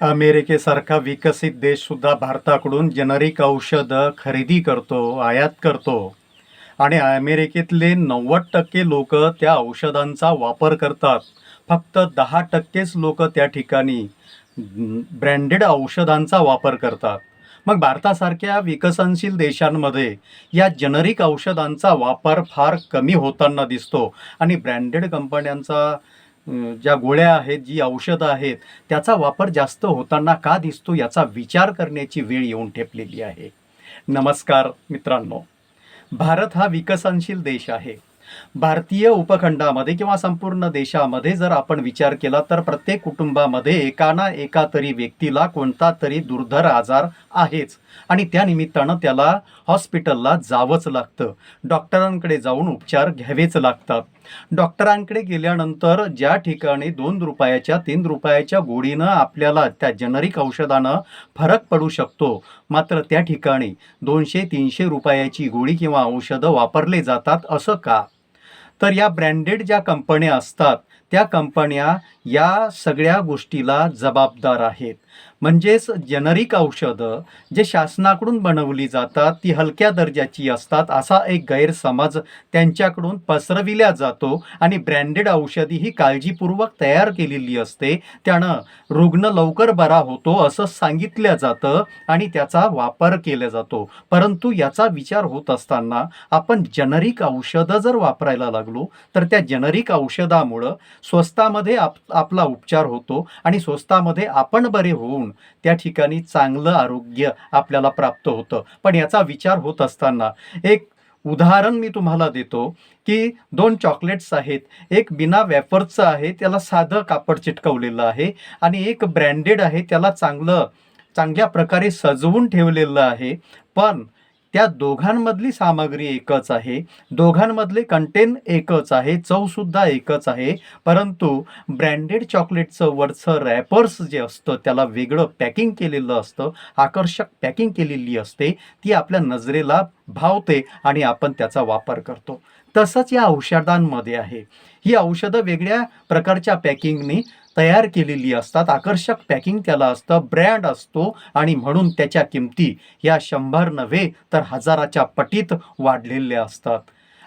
अमेरिकेसारखा विकसित देशसुद्धा भारताकडून जेनरिक औषधं खरेदी करतो आयात करतो. आणि अमेरिकेतले नव्वद टक्के लोक त्या औषधांचा वापर करतात. फक्त दहा टक्केच लोक त्या ठिकाणी ब्रँडेड औषधांचा वापर करतात. मग भारतासारख्या विकसनशील देशांमध्ये या जेनरिक औषधांचा वापर फार कमी होताना दिसतो. आणि ब्रँडेड कंपन्यांचा ज्या गोळ्या आहेत जी औषधं आहेत त्याचा वापर जास्त होताना का दिसतो याचा विचार करण्याची वेळ येऊन ठेपलेली आहे. नमस्कार मित्रांनो. भारत हा विकसनशील देश आहे. भारतीय उपखंडामध्ये किंवा संपूर्ण देशामध्ये जर आपण विचार केला तर प्रत्येक कुटुंबामध्ये एका ना एका तरी व्यक्तीला कोणता तरी दुर्धर आजार आहेच. आणि त्या निमित्तानं त्याला हॉस्पिटलला जावंच लागतं. डॉक्टरांकडे जाऊन उपचार घ्यावेच लागतात. डॉक्टरांकडे गेल्यानंतर ज्या ठिकाणी दोन रुपयाच्या तीन रुपयाच्या गोळीनं आपल्याला त्या जेनरिक औषधानं फरक पडू शकतो मात्र त्या ठिकाणी दोनशे तीनशे रुपयाची गोळी किंवा औषधं वापरले जातात असं का? तर या ब्रँडेड ज्या कंपन्या असतात त्या कंपन्या या सगळ्या गोष्टीला जबाबदार आहेत. म्हणजेच जेनरिक औषधं जे शासनाकडून बनवली जातात ती हलक्या दर्जाची असतात असा एक गैरसमज त्यांच्याकडून पसरविल्या जातो आणि ब्रँडेड औषधी ही काळजीपूर्वक तयार केलेली असते. त्यानं रुग्ण लवकर बरा होतो असं सांगितलं जातं आणि त्याचा वापर केला जातो. परंतु याचा विचार होत असताना आपण जनरिक औषधं जर वापरायला लागलो तर त्या जनरिक औषधामुळं स्वस्तामध्ये आप आपला उपचार होतो आणि स्वस्तामध्ये आपण बरे होऊन त्या ठिकाणी चांगलं आरोग्य आपल्याला प्राप्त होतं. पण याचा विचार होत असताना एक उदाहरण मी तुम्हाला देतो की दोन चॉकलेट्स आहेत. एक बिना वॅफरचं आहे त्याला साधं कापड चिटकवलेलं आहे आणि एक ब्रँडेड आहे त्याला चांगलं चांगल्या प्रकारे सजवून ठेवलेलं आहे. पण त्या दोघांमधली सामग्री एकच आहे. दोघांमधले कंटेन एकच आहे चवसुद्धा एकच आहे. परंतु ब्रँडेड चॉकलेटचं वरचं रॅपर्स जे असतं त्याला वेगळं पॅकिंग केलेलं असतं आकर्षक पॅकिंग केलेली असते ती आपल्या नजरेला भावते आणि आपण त्याचा वापर करतो. तसंच या औषधांमध्ये आहे. ही औषधं वेगळ्या प्रकारच्या पॅकिंगनी तयार केलेली असतात. आकर्षक पॅकिंग त्याला असतं ब्रँड असतो आणि म्हणून त्याच्या किमती या शंभर नव्हे तर हजाराच्या पटीत वाढलेल्या असतात.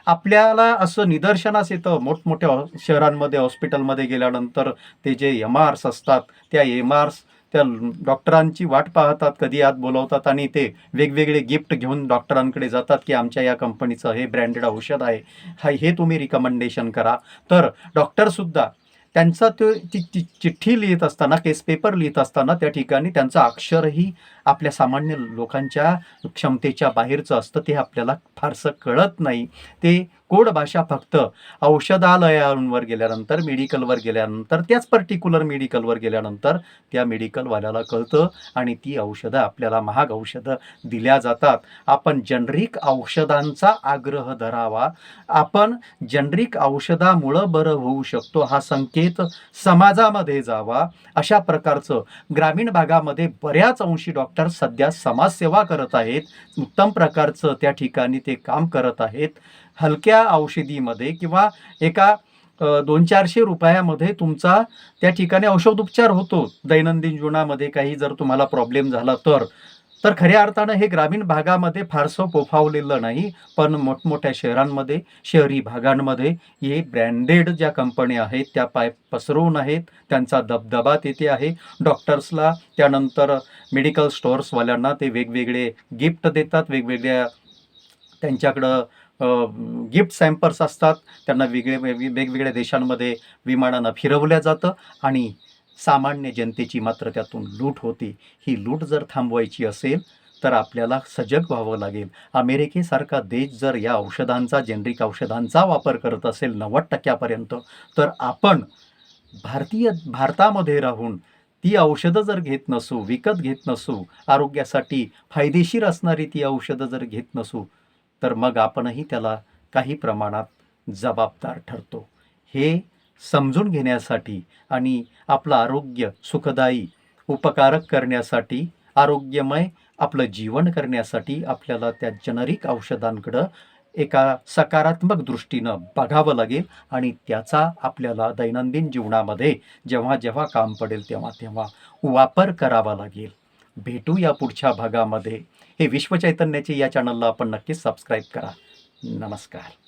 आपल्याला असं निदर्शनास येतं. मोठमोठ्या शहरांमध्ये हॉस्पिटलमध्ये गेल्यानंतर ते जे एम आर्स असतात त्या एम आर्स त्या डॉक्टरांची वाट पाहतात कधी आत बोलवतात आणि ते वेगवेगळे गिफ्ट घेऊन डॉक्टरांकडे जातात की आमच्या या कंपनीचं हे ब्रँडेड औषध आहे हा हे तुम्ही रिकमेंडेशन करा. तर डॉक्टरसुद्धा त्यांचा तो ती ती चिठ्ठी लिहित असताना केस पेपर लिहित असताना त्या ठिकाणी त्यांचं अक्षरही आपल्या सामान्य लोकांच्या क्षमतेच्या बाहेरचं असतं ते आपल्याला फारसं कळत नाही. ते कोड भाषा फक्त औषधालयांवर गेल्यानंतर मेडिकलवर गेल्यानंतर त्याच पर्टिक्युलर मेडिकलवर गेल्यानंतर त्या मेडिकलवाल्याला कळतं आणि ती औषधं आपल्याला महाग औषधं दिल्या जातात. आपण जनरिक औषधांचा आग्रह धरावा. आपण जनरिक औषधामुळं बरं होऊ शकतो हा संकेत समाजामध्ये जावा. अशा प्रकारचं ग्रामीण भागामध्ये बऱ्याच अंशी डॉक्टर सध्या समाजसेवा करत आहेत. उत्तम प्रकारचं त्या ठिकाणी ते काम करत आहेत. हलक्या औषधीमध्ये किंवा एका दोन चारशे रुपयामध्ये तुमचा त्या ठिकाणी औषधोपचार होतो. दैनंदिन जीवनामध्ये काही जर तुम्हाला प्रॉब्लेम झाला तर. तर खऱ्या अर्थानं हे ग्रामीण भागामध्ये फारसं पोफावलेलं नाही. पण मोठमोठ्या शहरांमध्ये शहरी भागांमध्ये हे ब्रँडेड ज्या कंपन्या आहेत त्या पाय पसरवून आहेत. त्यांचा दबदबा तेथे आहे. डॉक्टर्सला त्यानंतर मेडिकल स्टोअर्सवाल्यांना ते वेगवेगळे गिफ्ट देतात. वेगवेगळ्या त्यांच्याकडं गिफ्ट सॅम्पर्स असतात. त्यांना वेगळे वेगवेगळ्या देशांमध्ये विमानानं फिरवल्या जातं आणि सामान्य जनतेची मात्र त्यातून लूट होती. ही लूट जर थांबवायची असेल तर आपल्याला सजग व्हावं लागेल. अमेरिकेसारखा देश जर या औषधांचा जेनरिक औषधांचा वापर करत असेल नव्वद टक्क्यापर्यंत तर आपण भारतीय भारतामध्ये राहून ती औषधं जर घेत नसू विकत घेत नसू आरोग्यासाठी फायदेशीर असणारी ती औषधं जर घेत नसू तर मग आपणही त्याला काही प्रमाणात जबाबदार ठरतो. हे समजून घेण्यासाठी आणि आपलं आरोग्य सुखदायी उपकारक करण्यासाठी आरोग्यमय आपलं जीवन करण्यासाठी आपल्याला त्या जनरिक औषधांकडं एका सकारात्मक दृष्टीनं बघावं लागेल आणि त्याचा आपल्याला दैनंदिन जीवनामध्ये जेव्हा जेव्हा काम पडेल तेव्हा तेव्हा वापर करावा लागेल. भेटू या पुढच्या भागामध्ये. हे विश्वचैतन्याचे या चॅनलला आपण नक्कीच सबस्क्राईब करा. नमस्कार.